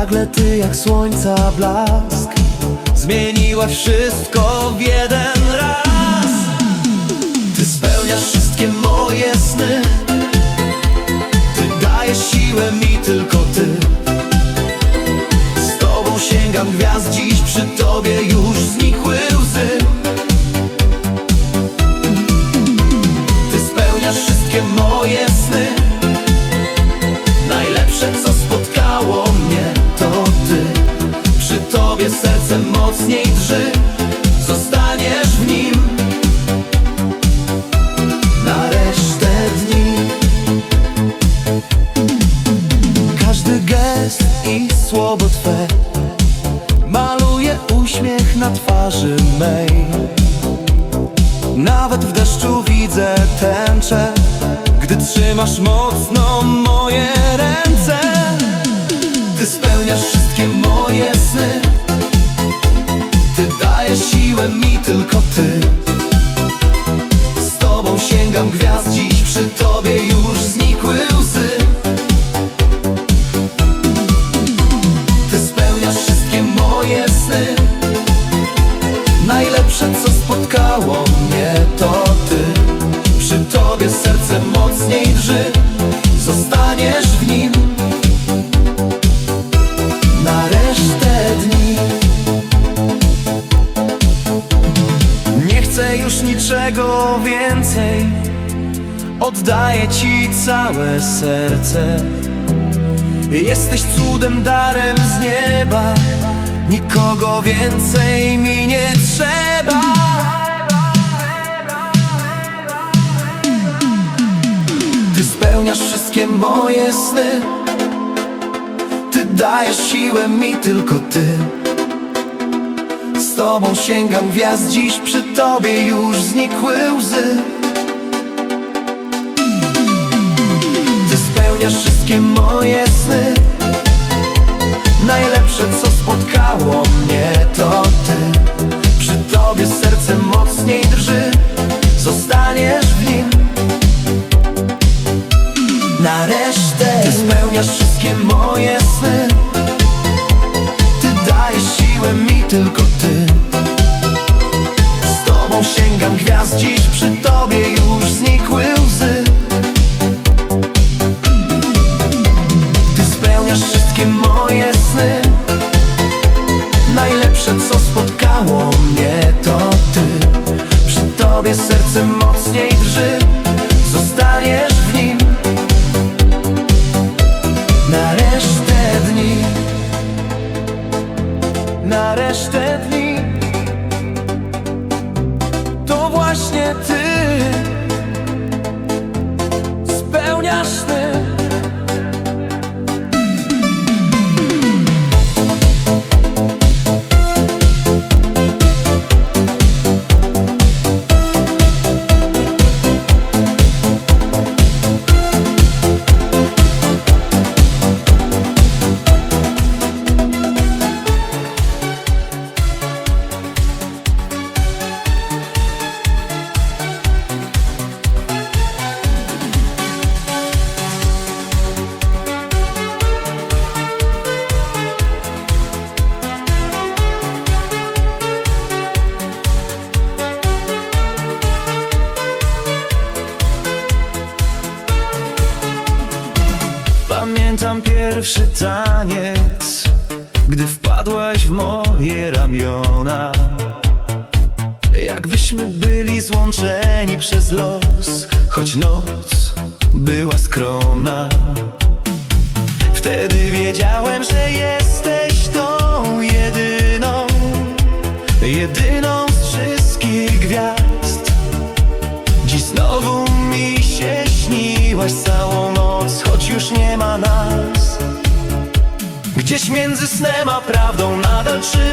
Nagle ty jak słońca blask Zmieniłaś wszystko w jeden raz. Ty spełniasz wszystkie moje sny. Ty dajesz siłę mi tylko ty. Z tobą sięgam gwiazd Dziś przy tobie już znikły mocniej Zostaniesz w nim. Na resztę dni. Każdy gest i słowo Twe Maluje uśmiech na twarzy mej. Nawet w deszczu widzę tęczę Gdy trzymasz mocno moje ręce serce. Jesteś cudem, darem z nieba. Nikogo więcej mi nie trzeba. Ty spełniasz wszystkie moje sny. Ty dajesz siłę mi tylko ty. Z tobą sięgam gwiazd Dziś przy tobie już znikły łzy spełniasz wszystkie moje sny. Najlepsze co spotkało mnie to ty. Przy tobie serce mocniej drży. Zostaniesz w nim. Na resztę Ty spełniasz wszystkie moje sny. Ty dajesz siłę mi tylko tobie serce mocniej drży Pamiętam pierwszy taniec Gdy wpadłaś w moje ramiona. Jakbyśmy byli złączeni przez los Choć noc była skromna. Wtedy wiedziałem, że jesteś tą jedyną Jedyną z wszystkich gwiazd śniłaś całą noc Choć już nie ma nas. Gdzieś między snem a prawdą Nadal trzymam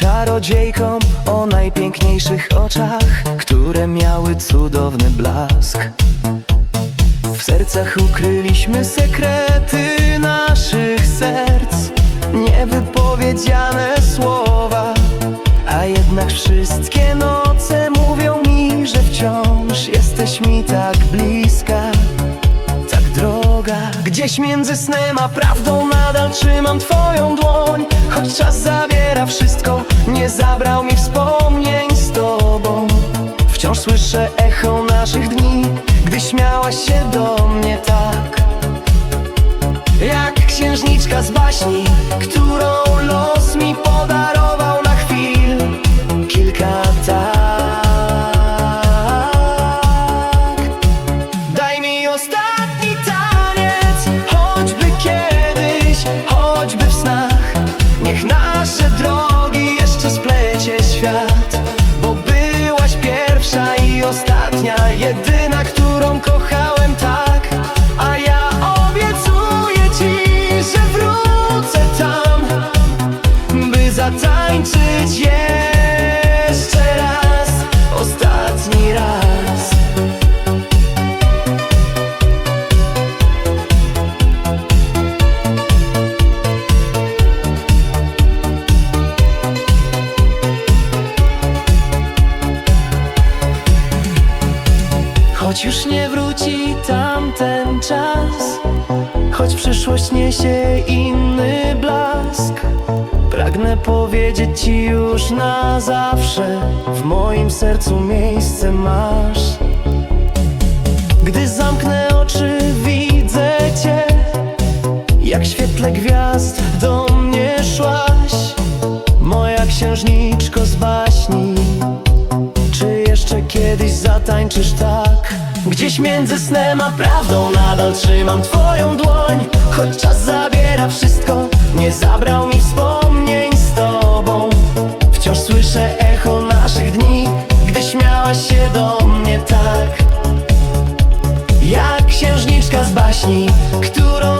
czarodziejką o najpiękniejszych oczach, które miały cudowny blask. W sercach ukryliśmy sekrety naszych serc, niewypowiedziane słowa. A jednak wszystkie noce mówią mi, że wciąż jesteś mi tak bliska Gdzieś między snem a prawdą nadal trzymam twoją dłoń. Choć czas zabiera wszystko, nie zabrał mi wspomnień z tobą. Wciąż słyszę echo naszych dni, gdy śmiałaś się do mnie tak. Jak księżniczka z baśni, którą los mi podarował powiedzieć ci już na zawsze W moim sercu miejsce masz. Gdy zamknę oczy widzę cię Jak świetle gwiazd do mnie szłaś. Moja księżniczko z baśni czy jeszcze kiedyś zatańczysz tak? Gdzieś między snem a prawdą nadal trzymam twoją dłoń Choć czas zabiera wszystko, nie zabrał mi wspomnień tobą Wciąż słyszę echo naszych dni, gdy śmiałaś się do mnie tak. Jak księżniczka z baśni, którą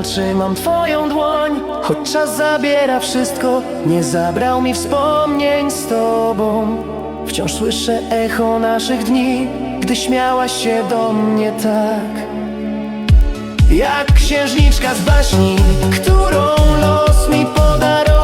nadal trzymam twoją dłoń Choć czas zabiera wszystko, nie zabrał mi wspomnień z tobą. Wciąż słyszę echo naszych dni, gdy śmiałaś się do mnie tak. Jak księżniczka z baśni, którą los mi podarował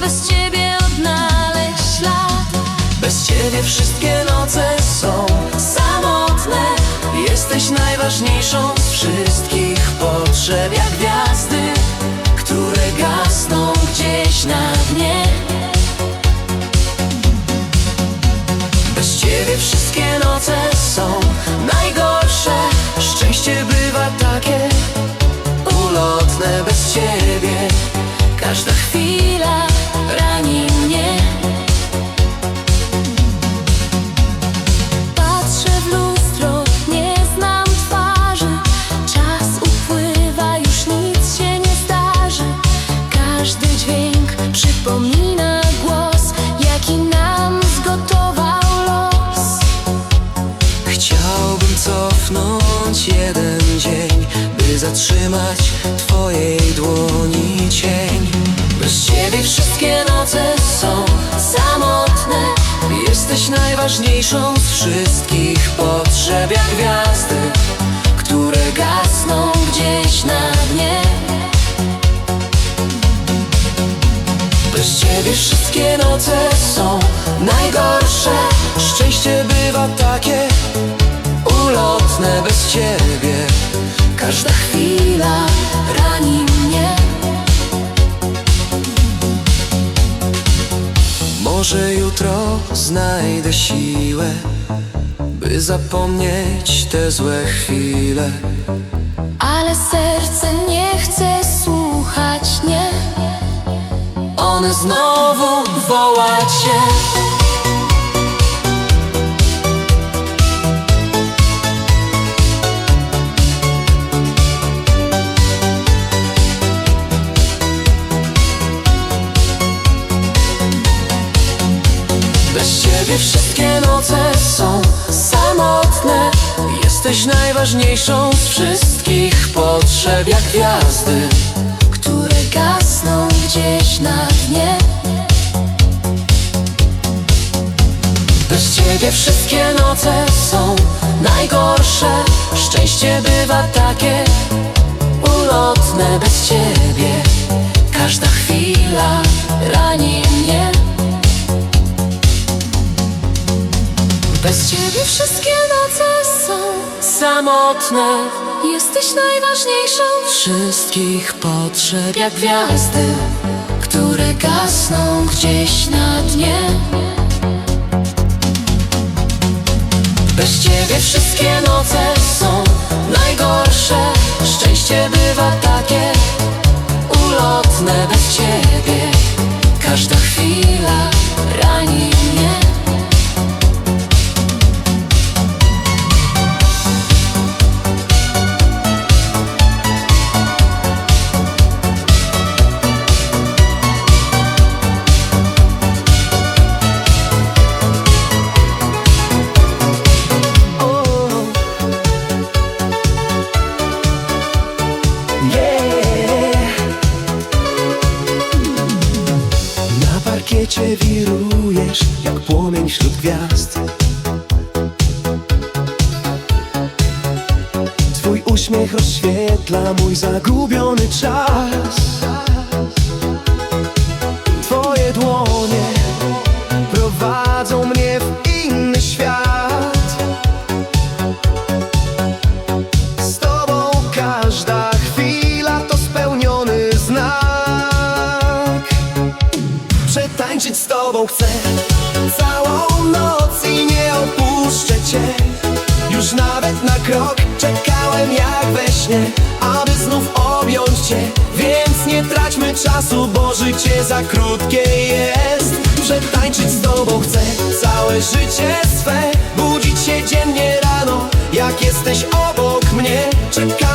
bez ciebie odnaleźć ślad. Bez ciebie wszystkie noce są samotne. Jesteś najważniejszą z wszystkich potrzeb Jak gwiazdy, które gasną gdzieś na dnie. Bez ciebie wszystkie noce są najgorsze. Szczęście bywa takie ulotne bez ciebie. Każda chwila najważniejszą z wszystkich potrzeb Jak gwiazdy, które gasną gdzieś na dnie. Bez ciebie wszystkie noce są najgorsze Szczęście bywa takie ulotne bez ciebie. Każda chwila rani Może jutro znajdę siłę By zapomnieć te złe chwile. Ale serce nie chce słuchać, nie. One znowu woła cię Jesteś najważniejszą z wszystkich potrzeb Jak gwiazdy Które gasną gdzieś na dnie. Bez ciebie wszystkie noce są najgorsze Szczęście bywa takie ulotne bez ciebie. Każda chwila rani mnie. Bez ciebie wszystkie noce są samotne. Jesteś najważniejszą wszystkich potrzeb jak gwiazdy Które gasną gdzieś na dnie. Bez ciebie wszystkie noce są najgorsze. Szczęście bywa takie ulotne. Bez ciebie Każda chwila rani mnie Parkiecie wirujesz jak płomień wśród gwiazd. Twój uśmiech rozświetla mój zagubiony czas Przetańczyć z tobą chcę. Całą noc i nie opuszczę cię. Już nawet na krok czekałem jak we śnie Aby znów objąć cię. Więc nie traćmy czasu, bo życie za krótkie jest. Przetańczyć z tobą chcę całe życie swe. Budzić się dziennie rano, jak jesteś obok mnie. Czekałem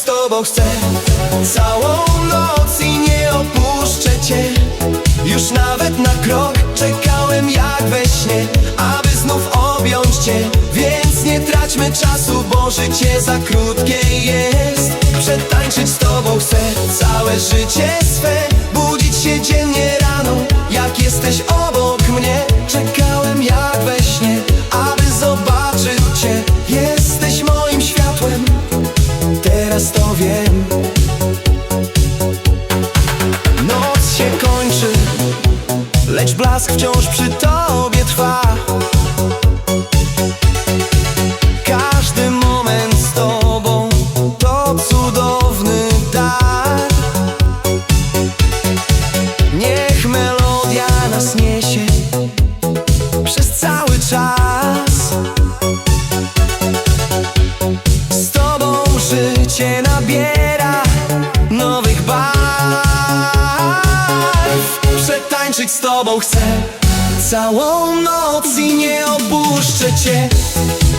z tobą chcę. Całą noc i nie opuszczę cię. Już nawet na krok czekałem jak we śnie Aby znów objąć cię. Więc nie traćmy czasu, bo życie za krótkie jest. Przetańczyć z tobą chcę całe życie swe. Budzić się dziennie rano, jak jesteś obok mnie lecz blask wciąż przy tobie trwa całą noc i nie opuszczę cię.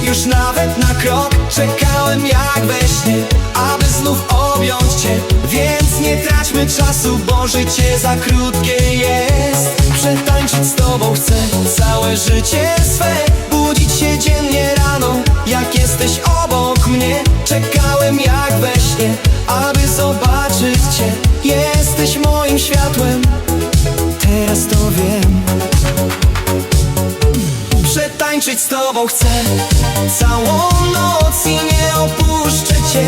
Już nawet na krok czekałem jak we śnie Aby znów objąć cię. Więc nie traćmy czasu, bo życie za krótkie jest. Przetańczyć z tobą chcę całe życie swe. Budzić się dziennie rano, jak jesteś obok mnie. Czekałem jak we śnie, aby zobaczyć cię. Jesteś moim światłem, teraz to wiem Przetańczyć z tobą chcę. Całą noc i nie opuszczę cię.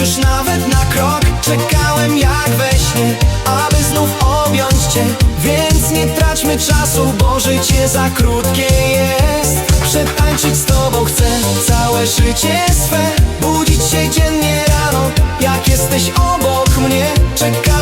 Już nawet na krok czekałem jak we śnie Aby znów objąć cię. Więc nie traćmy czasu, bo życie za krótkie jest. Przetańczyć z tobą chcę Całe życie swe. Budzić się dziennie rano Jak jesteś obok mnie. Czekałem